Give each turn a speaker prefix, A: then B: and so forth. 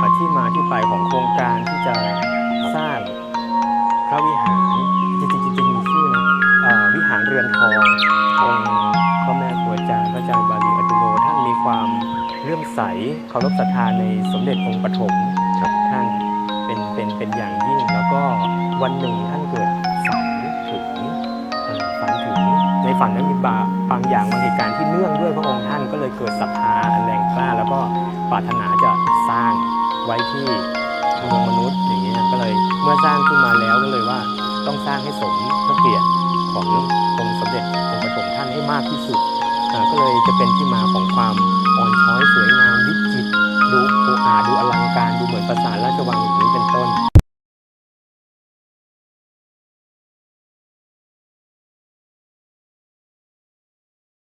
A: มาที่มาที่ไปของโครงการที่จะสร้างพระวิหารจริงๆจริงมีชื่อนะวิหารเรือนทอง
B: อ
A: งค์พ่อแม่ครูอาจารย์พระอาจารย์บาลีอัตุโนท่านมีความเรื่มใสเคารพศรัทธาในสมเด็จองค์ปฐมครับท่านเป็นเป็นเป็นอย่างยิ่งแล้วก็วันหนึ่งท่านเกิดฝันถึงฝันถึงในฝันนั้นมีบาปบางอย่างบางเหตุการณ์ที่เนื่อง แรงกล้าแล้วก็ปรารถนาจะสร้างไว้ที่เมืองมนุษย์อย่างนี้ก็เลยเมื่อสร้างขึ้นมาแล้วก็เลยว่าต้องสร้างให้สมพระเกียรติขององค์สมเด็จองค์ปฐมท่านให้มากที่สุดก็เลยจะเป็นที่มาของความอ่อนช้อยสวยงามวิจิตรดูอาดูอลังการดูเหมือนปราสาทราชวัง